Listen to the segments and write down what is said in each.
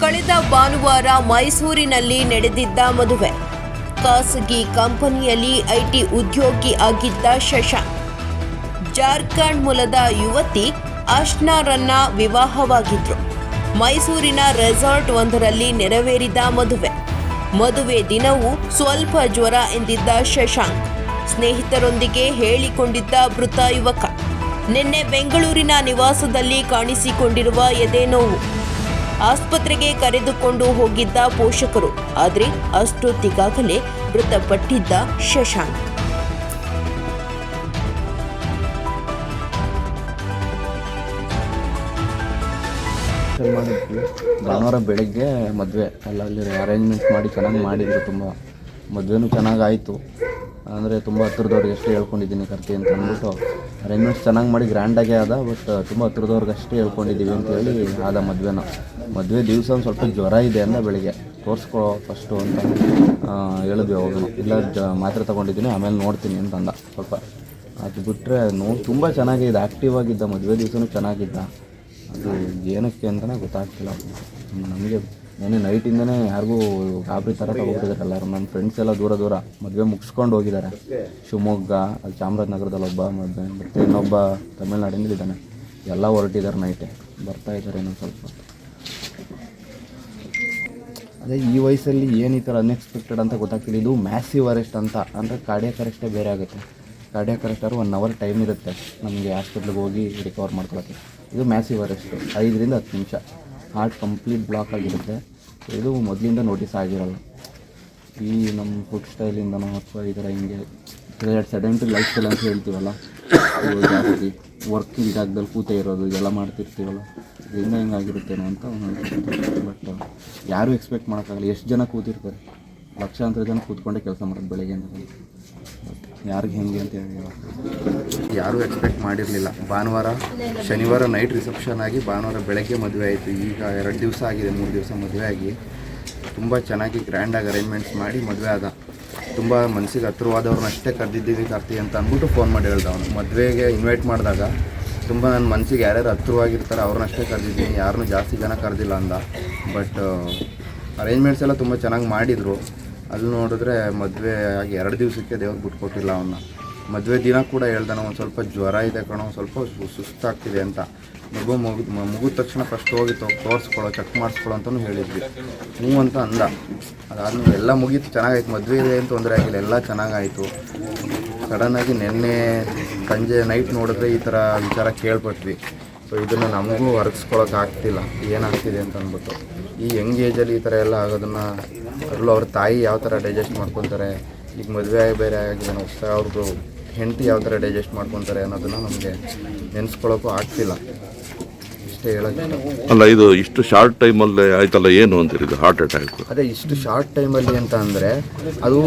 ಕಳೆದ ಭಾನುವಾರ ಮೈಸೂರಿನಲ್ಲಿ ನಡೆದಿದ್ದ ಮದುವೆ. ಖಾಸಗಿ ಕಂಪನಿಯಲ್ಲಿ ಐಟಿ ಉದ್ಯೋಗಿ ಆಗಿದ್ದ ಶಶಾಂಕ್. ಜಾರ್ಖಂಡ್ ಮೂಲದ ಯುವತಿ ಅಶ್ನಾರನ್ನ ವಿವಾಹವಾಗಿದ್ರು. ಮೈಸೂರಿನ ರೆಸಾರ್ಟ್ ಒಂದರಲ್ಲಿ ನೆರವೇರಿದ ಮದುವೆ. ಮದುವೆ ದಿನವೂ ಸ್ವಲ್ಪ ಜ್ವರ ಎಂದಿದ್ದ ಶಶಾಂಕ್, ಸ್ನೇಹಿತರೊಂದಿಗೆ ಹೇಳಿಕೊಂಡಿದ್ದ ಮೃತ ಯುವಕ. ನಿನ್ನೆ ಬೆಂಗಳೂರಿನ ನಿವಾಸದಲ್ಲಿ ಕಾಣಿಸಿಕೊಂಡಿರುವ ಎದೆ ನೋವು. ಆಸ್ಪತ್ರೆಗೆ ಕರೆದುಕೊಂಡು ಹೋಗಿದ್ದ ಪೋಷಕರು. ಆದರೆ ಅಷ್ಟೊತ್ತಿಗಾಗಲೇ ಮೃತಪಟ್ಟಿದ್ದ ಶಶಾಂಕ್. ಭಾನುವಾರ ಬೆಳಗ್ಗೆ ಮದುವೆ. ಎಲ್ಲ ಅಲ್ಲಿ ಅರೇಂಜ್ಮೆಂಟ್ ಮಾಡಿ ಚೆನ್ನಾಗಿ ಮಾಡಿದರು ತುಂಬ. ಮದುವೆನೂ ಚೆನ್ನಾಗಾಯಿತು ಅಂದರೆ ತುಂಬ ಹತ್ರದವ್ರಿಗೆ ಅಷ್ಟೇ ಹೇಳ್ಕೊಂಡಿದ್ದೀನಿ ಕರ್ತಿ ಅಂತ ಅಂದ್ಬಿಟ್ಟು. ಅರೇಂಜ್ಮೆಂಟ್ಸ್ ಚೆನ್ನಾಗಿ ಮಾಡಿ ಗ್ರ್ಯಾಂಡಾಗೆ ಆದ ಬಟ್ ತುಂಬ ಹತ್ರದವ್ರಿಗೆ ಅಷ್ಟೇ ಹೇಳ್ಕೊಂಡಿದ್ದೀವಿ ಅಂತೇಳಿ ಆದ ಮದುವೆನ. ಮದುವೆ ದಿವಸ ಸ್ವಲ್ಪ ಜ್ವರ ಇದೆ ಅಂದ ಬೆಳಿಗ್ಗೆ. ತೋರಿಸ್ಕೊ ಫಸ್ಟು ಅಂತ ಹೇಳಿದ್ವಿ ಅವಾಗೂ ಇಲ್ಲ, ಜ, ಮಾತ್ರೆ ತೊಗೊಂಡಿದ್ದೀನಿ, ಆಮೇಲೆ ನೋಡ್ತೀನಿ ಅಂತ ಅಂದ ಸ್ವಲ್ಪ. ಅದು ಬಿಟ್ಟರೆ ನೋ, ತುಂಬ ಚೆನ್ನಾಗಿದೆ ಆ್ಯಕ್ಟಿವ್ ಆಗಿದ್ದ, ಮದುವೆ ದಿವಸನೂ ಚೆನ್ನಾಗಿದ್ದ. ಅದು ಏನಕ್ಕೆ ಅಂತಲೇ ಗೊತ್ತಾಗ್ತಿಲ್ಲ. ನಮಗೆ ನೆನೆ ನೈಟಿಂದನೇ ಯಾರಿಗೂ ಗಾಬರಿ ಥರ ತಗೋಬಿಟ್ಟಿದ್ದಾರೆ ಎಲ್ಲರೂ. ನನ್ನ ಫ್ರೆಂಡ್ಸ್ ಎಲ್ಲ ದೂರ ದೂರ ಮದುವೆ ಮುಗಿಸ್ಕೊಂಡು ಹೋಗಿದ್ದಾರೆ. ಶಿವಮೊಗ್ಗ, ಅಲ್ಲಿ ಚಾಮರಾಜನಗರದಲ್ಲಿ ಒಬ್ಬ ಮದುವೆ, ಮತ್ತು ಇನ್ನೊಬ್ಬ ತಮಿಳ್ನಾಡಿಂದ ಇದ್ದಾನೆ. ಎಲ್ಲ ಹೊರಟಿದ್ದಾರೆ ನೈಟೆ ಬರ್ತಾ ಇದ್ದಾರೆ ಇನ್ನೊಂದು ಸ್ವಲ್ಪ. ಅದೇ ಈ ವಯಸ್ಸಲ್ಲಿ ಏನು ಈ ಥರ ಅನ್ಎಕ್ಸ್ಪೆಕ್ಟೆಡ್ ಅಂತ ಗೊತ್ತಾಗ್ತಿಲ್ಲ. ಇದು ಮ್ಯಾಸಿವ್ ಅರೆಸ್ಟ್ ಅಂತ. ಅಂದರೆ ಕಾರ್ಡಿಯಾಕ್ ಅರೆಸ್ಟೇ ಬೇರೆ ಆಗುತ್ತೆ. ಕಾರ್ಡಿಯಾಕ್ ಅರೆಸ್ಟ್ ಆದ್ರೆ ಒನ್ ಅವರ್ ಟೈಮ್ ಇರುತ್ತೆ ನಮಗೆ ಹಾಸ್ಪಿಟ್ಲಿಗೆ ಹೋಗಿ ರಿಕವರ್ ಮಾಡ್ಕೊಳಕ್ಕೆ. ಇದು ಮ್ಯಾಸಿವ್ ಅರೆಸ್ಟು ಐದರಿಂದ ಹತ್ತು ನಿಮಿಷ. ಹಾರ್ಟ್ ಕಂಪ್ಲೀಟ್ ಬ್ಲಾಕ್ ಆಗಿರುತ್ತೆ. ಇದು ಮೊದಲಿಂದ ನೋಟಿಸ್ ಆಗಿರಲ್ಲ. ಈ ನಮ್ಮ ಫುಡ್ ಸ್ಟೈಲಿಂದನೋ ಅಥವಾ ಈ ಥರ ಹಿಂಗೆ ಸೆಡೆಂಟ್ರಿ ಲೈಫ್ ಸ್ಟೈಲ್ ಅಂತ ಹೇಳ್ತೀವಲ್ಲ ಜಾಸ್ತಿ ವರ್ಕಿಂಗ್ ಜಾಗದಲ್ಲಿ ಕೂತೇ ಇರೋದು, ಇದೆಲ್ಲ ಮಾಡ್ತಿರ್ತೀವಲ್ಲ, ಇದರಿಂದ ಹೆಂಗಾಗಿರುತ್ತೇನೋ ಅಂತ ಬಟ್ ಯಾರೂ ಎಕ್ಸ್ಪೆಕ್ಟ್ ಮಾಡೋಕ್ಕಾಗಲ್ಲ. ಎಷ್ಟು ಜನ ಕೂತಿರ್ತಾರೆ? ಲಕ್ಷಾಂತರ ಜನ ಕೂತ್ಕೊಂಡೇ ಕೆಲಸ ಮಾಡೋದು ಬೆಳಗ್ಗೆ ಯಾರಿಗೆ ಹೆಂಗೆ ಅಂತ ಹೇಳಿ ಯಾರೂ ಎಕ್ಸ್ಪೆಕ್ಟ್ ಮಾಡಿರಲಿಲ್ಲ. ಭಾನುವಾರ, ಶನಿವಾರ ನೈಟ್ ರಿಸೆಪ್ಷನ್ ಆಗಿ ಭಾನುವಾರ ಬೆಳಗ್ಗೆ ಮದುವೆ ಆಯಿತು. ಈಗ ಎರಡು ದಿವಸ ಆಗಿದೆ, ಮೂರು ದಿವಸ ಮದುವೆ ಆಗಿ. ತುಂಬ ಚೆನ್ನಾಗಿ ಗ್ರ್ಯಾಂಡಾಗಿ ಅರೇಂಜ್ಮೆಂಟ್ಸ್ ಮಾಡಿ ಮದುವೆ ಆದ. ತುಂಬ ಮನಸ್ಸಿಗೆ ಹತ್ರವಾದವ್ರನ್ನ ಅಷ್ಟೇ ಕರೆದಿದ್ದೀವಿ ಕರ್ತಿ ಅಂತ ಅಂದ್ಬಿಟ್ಟು ಫೋನ್ ಮಾಡಿ ಹೇಳ್ದ ಅವನು. ಮದುವೆಗೆ ಇನ್ವೈಟ್ ಮಾಡಿದಾಗ ತುಂಬ ನನ್ನ ಮನಸ್ಸಿಗೆ ಯಾರ್ಯಾರು ಹತ್ರವಾಗಿರ್ತಾರೆ ಅವ್ರನ್ನಷ್ಟೇ ಕರೆದಿದ್ದೀನಿ ಯಾರನ್ನೂ ಜಾಸ್ತಿ ಜನ ಕರೆದಿಲ್ಲ ಅಂದ. ಬಟ್ ಅರೇಂಜ್ಮೆಂಟ್ಸ್ ಎಲ್ಲ ತುಂಬ ಚೆನ್ನಾಗಿ ಮಾಡಿದರು. ಅಲ್ಲಿ ನೋಡಿದ್ರೆ ಮದುವೆ ಆಗಿ ಎರಡು ದಿವಸಕ್ಕೆ ದೇವ್ರಿಗೆ ಬಿಟ್ಕೊಟ್ಟಿಲ್ಲ ಅವನ್ನ. ಮದುವೆ ದಿನ ಕೂಡ ಹೇಳ್ದಾನ, ಒಂದು ಸ್ವಲ್ಪ ಜ್ವರ ಇದೆ ಕಣೋ ಸ್ವಲ್ಪ ಸುಸ್ತಾಗ್ತಿದೆ ಅಂತ. ಮಗು ಮುಗು ಮುಗಿದ ತಕ್ಷಣ ಫಸ್ಟ್ ಹೋಗಿ ತೋರಿಸ್ಕೊಳೋ ಚೆಕ್ ಮಾಡಿಸ್ಕೊಳೋ ಅಂತಲೂ ಹೇಳಿದ್ವಿ. ಹ್ಞೂ ಅಂತ ಅಂದ. ಅದಾದ್ಮೇಲೆ ಎಲ್ಲ ಮುಗೀತು, ಚೆನ್ನಾಗಾಯ್ತು. ಮದುವೆ ಇದೆ ಏನು ತೊಂದರೆ ಆಗಿಲ್ಲ, ಎಲ್ಲ ಚೆನ್ನಾಗಾಯಿತು. ಸಡನ್ನಾಗಿ ನಿನ್ನೆ ಸಂಜೆ ನೈಟ್ ನೋಡಿದ್ರೆ ಈ ಥರ ವಿಚಾರ ಕೇಳ್ಪಟ್ವಿ. ಸೊ ಇದನ್ನು ನಮಗೂ ಹೊರಗಿಸ್ಕೊಳಕ್ಕೆ ಆಗ್ತಿಲ್ಲ. ಏನಾಗ್ತಿದೆ ಅಂತ ಅಂದ್ಬಿಟ್ಟು. ಈ ಯಂಗ್ ಏಜಲ್ಲಿ ಈ ಥರ ಎಲ್ಲ ಆಗೋದನ್ನು ಅದರಲ್ಲೂ ಅವ್ರ ತಾಯಿ ಯಾವ ಥರ ಡೈಜೆಸ್ಟ್ ಮಾಡ್ಕೊತಾರೆ, ಈಗ ಮದುವೆ ಆಗಿ ಬೇರೆ ಆಗಿದೆ ಹೊಸ ಅವ್ರದ್ದು ಹೆಂಡತಿ ಯಾವ ಥರ ಡೈಜೆಸ್ಟ್ ಮಾಡ್ಕೊತಾರೆ ಅನ್ನೋದನ್ನು ನಮಗೆ ನೆನೆಸ್ಕೊಳ್ಳೋಕ್ಕೂ ಆಗ್ತಿಲ್ಲ. ಅಲ್ಲ ಇದು ಇಷ್ಟು ಶಾರ್ಟ್ ಟೈಮಲ್ಲಿ ಆಯ್ತಲ್ಲ ಏನು ಅಂತೀರಿ ಹಾರ್ಟ್ ಅಟ್ಯಾಕ್ ಅದೇ ಇಷ್ಟು ಶಾರ್ಟ್ ಟೈಮಲ್ಲಿ ಅಂತ ಅಂದರೆ ಅದು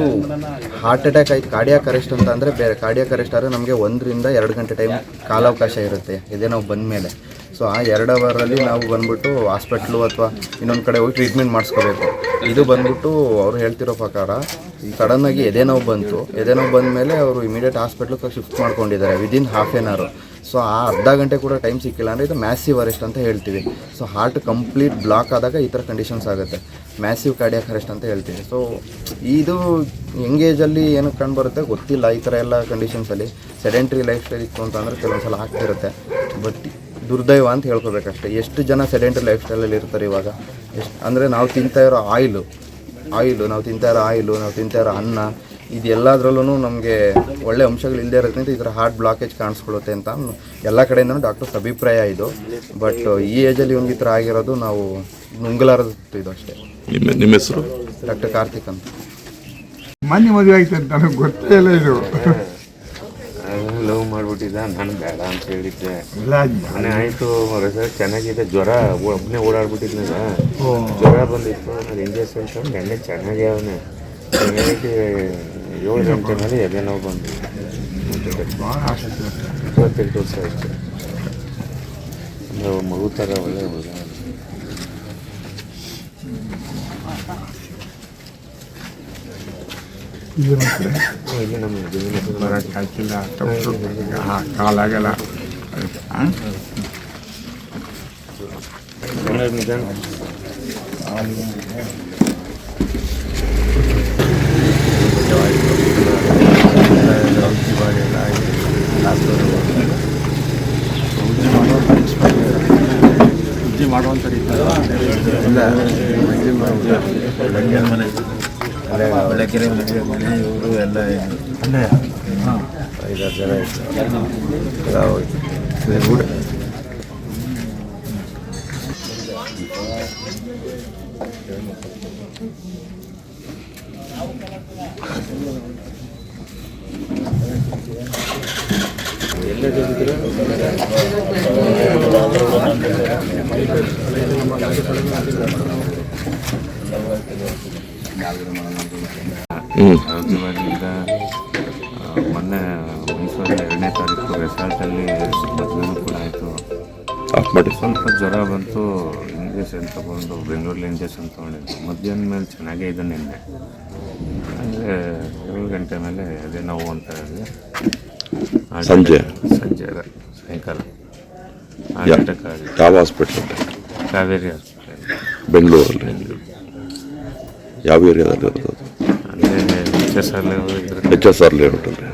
ಹಾರ್ಟ್ ಅಟ್ಯಾಕ್ ಆಯ್ತು ಕಾರ್ಡಿಯಾಕ್ ಅರೆಸ್ಟ್ ಅಂತ ಅಂದರೆ ಬೇರೆ ಕಾರ್ಡಿಯಾಕ್ ಅರೆಸ್ಟ್ ಆದರೆ ನಮಗೆ ಒಂದರಿಂದ ಎರಡು ಗಂಟೆ ಟೈಮ್ ಕಾಲಾವಕಾಶ ಇರುತ್ತೆ ಇದೇ ನಾವು ಬಂದ ಮೇಲೆ. ಸೊ ಆ ಎರಡು ಅವರಲ್ಲಿ ನಾವು ಬಂದ್ಬಿಟ್ಟು ಹಾಸ್ಪಿಟ್ಲು ಅಥವಾ ಇನ್ನೊಂದು ಕಡೆ ಹೋಗಿ ಟ್ರೀಟ್ಮೆಂಟ್ ಮಾಡಿಸ್ಕೋಬೇಕು. ಇದು ಬಂದ್ಬಿಟ್ಟು ಅವ್ರು ಹೇಳ್ತಿರೋ ಪ್ರಕಾರ ಈ ಸಡನ್ನಾಗಿ ಎದೆ ನೋವು ಬಂತು. ಎದೆ ನೋವು ಬಂದ ಮೇಲೆ ಅವರು ಇಮಿಡಿಯೇಟ್ ಹಾಸ್ಪಿಟ್ಲಿಗೆ ಶಿಫ್ಟ್ ಮಾಡ್ಕೊಂಡಿದ್ದಾರೆ within half an hour so ಆ ಅರ್ಧ ಗಂಟೆ ಕೂಡ ಟೈಮ್ ಸಿಕ್ಕಿಲ್ಲ ಅಂದರೆ ಇದು ಮ್ಯಾಸಿವ್ ಅರೆಸ್ಟ್ ಅಂತ ಹೇಳ್ತೀವಿ. ಸೊ ಹಾರ್ಟ್ ಕಂಪ್ಲೀಟ್ ಬ್ಲಾಕ್ ಆದಾಗ ಈ ಥರ ಕಂಡೀಷನ್ಸ್ ಆಗುತ್ತೆ. ಮ್ಯಾಸಿವ್ ಕಾರ್ಡಿಯಾಕ್ ಅರೆಸ್ಟ್ ಅಂತ ಹೇಳ್ತೀವಿ. ಸೊ ಇದು ಎಂಗೇಜಲ್ಲಿ ಏನಕ್ಕೆ ಕಂಡುಬರುತ್ತೆ ಗೊತ್ತಿಲ್ಲ ಈ ಥರ ಎಲ್ಲ ಕಂಡೀಷನ್ಸಲ್ಲಿ ಸೆಡೆಂಟ್ರಿ ಲೈಫ್ ಸ್ಟೈಲ್ ಇತ್ತು ಅಂತಂದರೆ ಕೆಲವೊಂದು ಸಲ ಆಗ್ತಿರುತ್ತೆ ಬಟ್ ದುರ್ದೈವ ಅಂತ ಹೇಳ್ಕೊಬೇಕಷ್ಟೇ. ಎಷ್ಟು ಜನ ಸೆಡೆಂಟ್ರಿ ಲೈಫ್ ಸ್ಟೈಲಲ್ಲಿ ಇರ್ತಾರೆ ಇವಾಗ? ಎಷ್ಟು ಅಂದರೆ ನಾವು ತಿಂತಾ ಇರೋ ಆಯಿಲು ಆಯಿಲು ನಾವು ತಿಂತಾ ಇರೋ ಆಯಿಲು ನಾವು ತಿಂತಾ ಇರೋ ಅನ್ನ ಇದು ಎಲ್ಲದರಲ್ಲೂ ನಮಗೆ ಒಳ್ಳೆ ಅಂಶಗಳು ಇಲ್ಲದೆ ಇರೋದ್ರಿಂದ ಇದರ ಥರ ಹಾರ್ಟ್ ಬ್ಲಾಕೇಜ್ ಕಾಣಿಸ್ಕೊಳ್ಳುತ್ತೆ ಅಂತ ಎಲ್ಲ ಕಡೆಯಿಂದನೂ ಡಾಕ್ಟರ್ಸ್ ಅಭಿಪ್ರಾಯ ಇದು. ಬಟ್ ಈ ಏಜಲ್ಲಿ ಇವ್ನಿಗೆ ಈ ಥರ ಆಗಿರೋದು ನಾವು ನುಂಗಲಾರದ್ದು ಇದು ಅಷ್ಟೇ. ನಿಮ್ಮ ನಿಮ್ಮ ಹೆಸರು? ಡಾಕ್ಟರ್ ಕಾರ್ತಿಕ್ ಅಂತ. ಮೊನ್ನೆ ಮದುವೆ ಆಯ್ತು ಅಂತ ನನಗೆ ಗೊತ್ತೇ ಇಲ್ಲ ಇದು. ಲವ್ ಮಾಡ್ಬಿಟ್ಟಿದ್ದ ನಾನು ಬೇಡ ಅಂತ ಹೇಳಿದ್ದೆ. ಇಲ್ಲ ಮನೆ ಆಯಿತು ರಿಸಲ್ಟ್ ಚೆನ್ನಾಗಿದೆ. ಜ್ವರ ಒಬ್ಬನೇ ಓಡಾಡ್ಬಿಟ್ಟಿದ್ನಲ್ಲ. ಜ್ವರ ಬಂದಿತ್ತು ನಾನು ಇಂಜೆಕ್ಷನ್ ತಗೊಂಡು ನೆನ್ನೆ ಚೆನ್ನಾಗಿ ಅವನೇ. ಬೆಳಗ್ಗೆ ಏಳು ಗಂಟೆ ಮೇಲೆ ಎದೆ ನೋವು ಬಂದು ಇಪ್ಪತ್ತೈದು ದಿವಸ ಇರುತ್ತೆ. ಇಪ್ಪತ್ತೆಂಟು ವರ್ಷ ಆಯಿತು. ಅಂದರೆ ಮಗು ಥರ ಒಳ್ಳೆ ಹುಡುಗ ಇದು ಮತ್ತೆ ಇಲ್ಲಿ ನಮ್ಮ ಹತ್ರ ಬರಕ್ಕೆ ಮಾಡುವಂಥ ತಪ್ಪು ಹಾಂ ಮನೆ ಹಾಂ ನಿಧಾನ ಒಳ್ಳೆಕೆರೆ ಮನೆ ಇವರು ಎಲ್ಲ ಐದಾರು ಜನ ಇತ್ತು ಮೊನ್ನೆ ಮೈಸೂರಿನ ಎರಡನೇ ತಾರೀಕು ರೆಸಾರ್ಟಲ್ಲಿ ಮದುವೆನೂ ಕೂಡ ಆಯಿತು ಸ್ವಲ್ಪ ಜ್ವರ ಬಂತು ಇಂಜೆಕ್ಷನ್ ತಗೊಂಡು ಬೆಂಗಳೂರಲ್ಲಿ ಇಂಜೆಕ್ಷನ್ ತೊಗೊಂಡಿದ್ದು ಮಧ್ಯಾಹ್ನ ಮೇಲೆ ಚೆನ್ನಾಗೇ ಇದೆ ನಿನ್ನೆ ಅಂದರೆ ಏಳು ಗಂಟೆ ಮೇಲೆ ಅದೇ ನೋವು ಅಂತ ಹೇಳಿದೆ Heart ಸಂಜೆ? attack- ಸಂಜೆ ಅದೇ ಸಾಯಂಕಾಲ ಹಾರ್ಟ್ ಯಾ- ಅಟ್ಯಾಕ್ ಆಗಿದೆ ಯಾವ ಹಾಸ್ಪಿಟ್ಲ್ ಕಾವೇರಿ ಹಾಸ್ಪಿಟಲ್ ಬೆಂಗಳೂರಲ್ಲಿ ಯಾವ ಏರಿಯಾದಲ್ಲಿ ಇರೋದು ಅಲ್ಲೇ ಎಚ್ ಎಸ್ ಅಲ್ಲೇ ಇದ್ರೆ ಎಚ್ ಎಸ್ ಆರ್ ಲೇಔಟಲ್ಲಿ